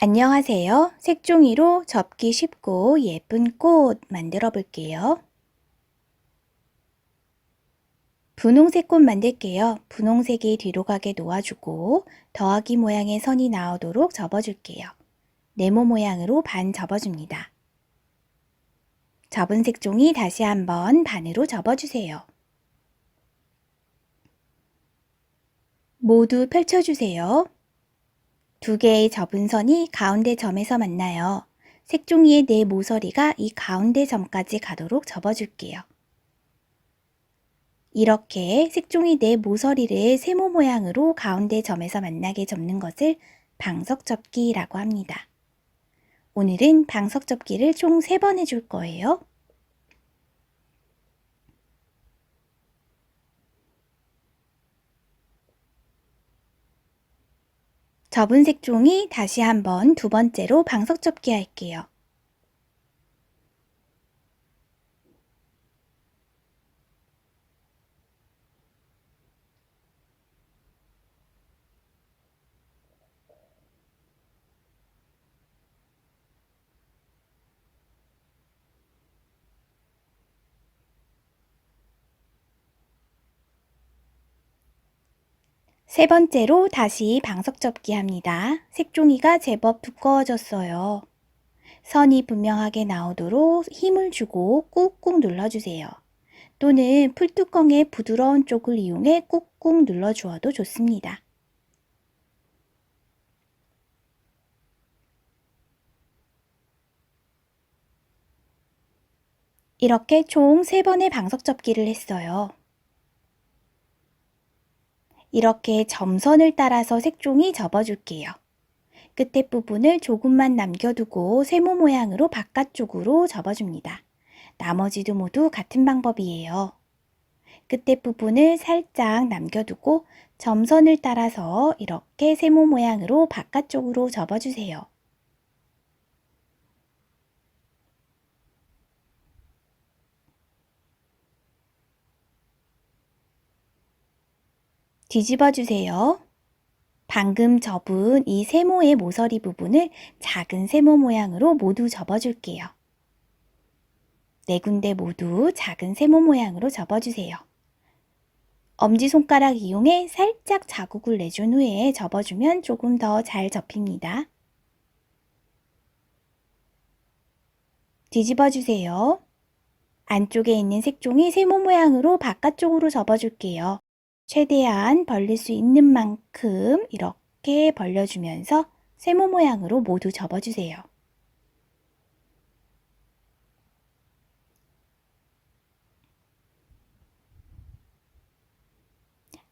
안녕하세요. 색종이로 접기 쉽고 예쁜 꽃 만들어 볼게요. 분홍색 꽃 만들게요. 분홍색이 뒤로 가게 놓아주고 더하기 모양의 선이 나오도록 접어줄게요. 네모 모양으로 반 접어줍니다. 접은 색종이 다시 한번 반으로 접어주세요. 모두 펼쳐주세요. 두 개의 접은 선이 가운데 점에서 만나요. 색종이의 네 모서리가 이 가운데 점까지 가도록 접어줄게요. 이렇게 색종이 네 모서리를 세모 모양으로 가운데 점에서 만나게 접는 것을 방석 접기라고 합니다. 오늘은 방석 접기를 총세번 해줄 거예요. 접은 색종이 다시 한번 두 번째로 방석 접기 할게요. 세 번째로 다시 방석 접기 합니다. 색종이가 제법 두꺼워졌어요. 선이 분명하게 나오도록 힘을 주고 꾹꾹 눌러주세요. 또는 풀뚜껑의 부드러운 쪽을 이용해 꾹꾹 눌러주어도 좋습니다. 이렇게 총 3번의 방석 접기를 했어요. 이렇게 점선을 따라서 색종이 접어줄게요. 끝에 부분을 조금만 남겨두고 세모 모양으로 바깥쪽으로 접어줍니다. 나머지도 모두 같은 방법이에요. 끝에 부분을 살짝 남겨두고 점선을 따라서 이렇게 세모 모양으로 바깥쪽으로 접어주세요. 뒤집어 주세요. 방금 접은 이 세모의 모서리 부분을 작은 세모 모양으로 모두 접어줄게요. 네 군데 모두 작은 세모 모양으로 접어주세요. 엄지손가락 이용해 살짝 자국을 내준 후에 접어주면 조금 더 잘 접힙니다. 뒤집어 주세요. 안쪽에 있는 색종이 세모 모양으로 바깥쪽으로 접어줄게요. 최대한 벌릴 수 있는 만큼 이렇게 벌려주면서 세모 모양으로 모두 접어주세요.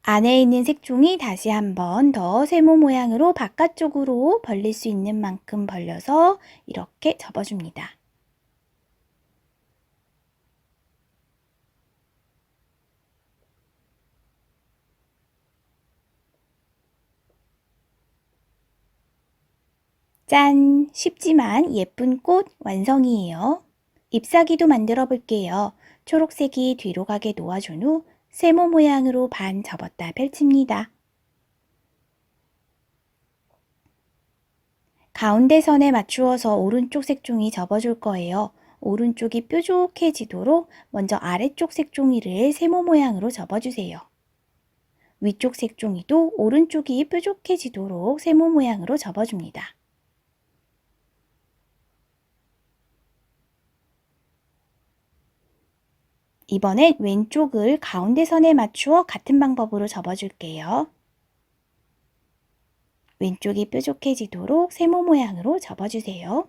안에 있는 색종이 다시 한번 더 세모 모양으로 바깥쪽으로 벌릴 수 있는 만큼 벌려서 이렇게 접어줍니다. 짠! 쉽지만 예쁜 꽃 완성이에요. 잎사귀도 만들어 볼게요. 초록색이 뒤로 가게 놓아준 후 세모 모양으로 반 접었다 펼칩니다. 가운데 선에 맞추어서 오른쪽 색종이 접어줄 거예요. 오른쪽이 뾰족해지도록 먼저 아래쪽 색종이를 세모 모양으로 접어주세요. 위쪽 색종이도 오른쪽이 뾰족해지도록 세모 모양으로 접어줍니다. 이번엔 왼쪽을 가운데 선에 맞추어 같은 방법으로 접어줄게요. 왼쪽이 뾰족해지도록 세모 모양으로 접어주세요.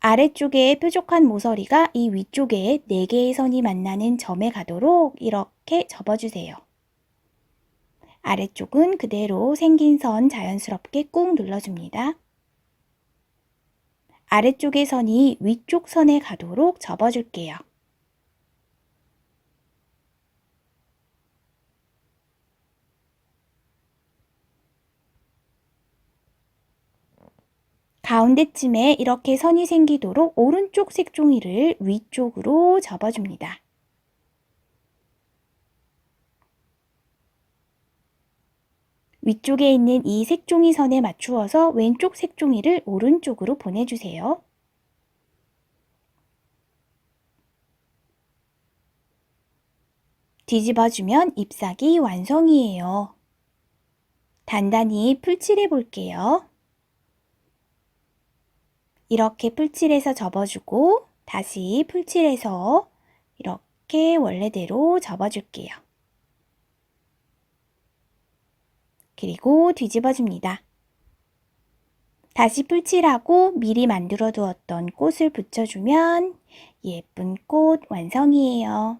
아래쪽에 뾰족한 모서리가 이 위쪽에 4개의 선이 만나는 점에 가도록 이렇게 접어주세요. 아래쪽은 그대로 생긴 선 자연스럽게 꾹 눌러줍니다. 아래쪽의 선이 위쪽 선에 가도록 접어줄게요. 가운데쯤에 이렇게 선이 생기도록 오른쪽 색종이를 위쪽으로 접어줍니다. 위쪽에 있는 이 색종이 선에 맞추어서 왼쪽 색종이를 오른쪽으로 보내주세요. 뒤집어주면 잎사귀 완성이에요. 단단히 풀칠해 볼게요. 이렇게 풀칠해서 접어주고 다시 풀칠해서 이렇게 원래대로 접어줄게요. 그리고 뒤집어줍니다. 다시 풀칠하고 미리 만들어 두었던 꽃을 붙여주면 예쁜 꽃 완성이에요.